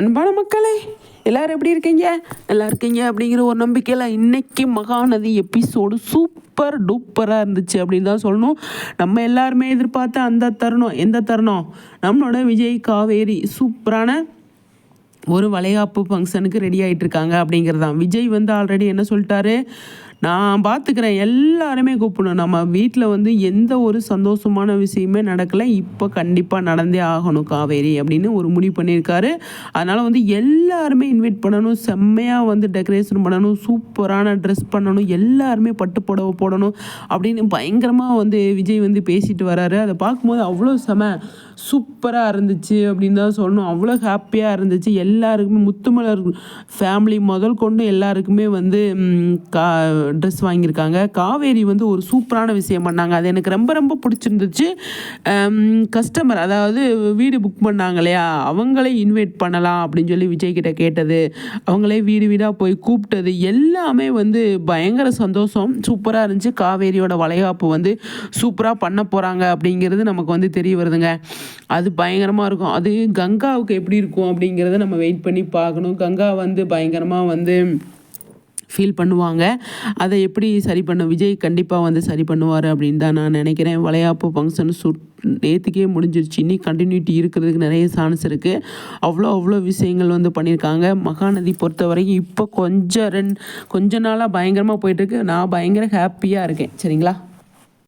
அன்பான மக்களே எல்லாரும் எப்படி இருக்கீங்க? நல்லா இருக்கீங்க அப்படிங்கிற ஒரு நம்பிக்கையில் இன்னைக்கு மகாநதி எபிசோடு சூப்பர் டூப்பராக இருந்துச்சு அப்படின்னு தான் சொல்லணும். நம்ம எல்லாருமே எதிர்பார்த்த அந்த தருணம் எந்த தருணம்? நம்மளோட விஜய் காவேரி சூப்பரான ஒரு வளைகாப்பு ஃபங்க்ஷனுக்கு ரெடி ஆகிட்டு இருக்காங்க அப்படிங்கிறது தான் விஜய் வந்து ஆல்ரெடி என்ன சொல்லிட்டாரு? நான் பார்த்துக்கிறேன் எல்லாருமே கூப்பிடணும். நம்ம வீட்டில் வந்து எந்த ஒரு சந்தோஷமான விஷயமே நடக்கலை. இப்போ கண்டிப்பாக நடந்தே ஆகணும் காவேரி அப்படின்னு ஒரு முடிவு பண்ணியிருக்காரு. அதனால் வந்து எல்லாருமே இன்வைட் பண்ணணும். செம்மையாக வந்து டெக்கரேஷன் பண்ணணும். சூப்பரான ட்ரெஸ் பண்ணணும். எல்லாருமே பட்டு புடவை போடணும் அப்படின்னு பயங்கரமாக வந்து விஜய் வந்து பேசிட்டு வராரு. அதை பார்க்கும்போது அவ்வளோ செம சூப்பராக இருந்துச்சு அப்படின்னு தான் சொல்லணும். அவ்வளோ ஹாப்பியாக இருந்துச்சு. எல்லாருக்குமே முத்துமலர் ஃபேமிலி முதல் கொண்டு எல்லாருக்குமே வந்து கா ட்ரெஸ் வாங்கியிருக்காங்க. காவேரி வந்து ஒரு சூப்பரான விஷயம் பண்ணாங்க. அது எனக்கு ரொம்ப ரொம்ப பிடிச்சிருந்துச்சு. கஸ்டமர் அதாவது வீடு புக் பண்ணாங்க இல்லையா? அவங்களே இன்வைட் பண்ணலாம் அப்படின்னு சொல்லி விஜய் கிட்ட கேட்டது. அவங்களே வீடு வீடாக போய் கூப்பிட்டது. எல்லாமே வந்து பயங்கர சந்தோஷம். சூப்பராக இருந்துச்சு. காவேரியோட வளைகாப்பு வந்து சூப்பராக பண்ண போகிறாங்க அப்படிங்கிறது நமக்கு வந்து தெரிய வருதுங்க. அது பயங்கரமாக இருக்கும். அது கங்காவுக்கு எப்படி இருக்கும் அப்படிங்கிறத நம்ம வெயிட் பண்ணி பார்க்கணும். கங்கா வந்து பயங்கரமாக வந்து ஃபீல் பண்ணுவாங்க. அதை எப்படி சரி பண்ண விஜய் கண்டிப்பாக வந்து சரி பண்ணுவார் அப்படின்னு தான் நான் நினைக்கிறேன். வளையாப்பு ஃபங்க்ஷன் சுட் நேற்றுக்கே முடிஞ்சிருச்சு. இன்னி கண்டினியூட்டி இருக்கிறதுக்கு நிறைய சான்ஸ் இருக்குது அவ்வளோ அவ்வளோ விஷயங்கள் வந்து பண்ணியிருக்காங்க. மகாநதி பொறுத்த வரைக்கும் இப்போ கொஞ்சம் ரெண்டு கொஞ்ச நாளாக பயங்கரமாக போயிட்டுருக்கு நான் பயங்கர ஹாப்பியாக இருக்கேன். சரிங்களா?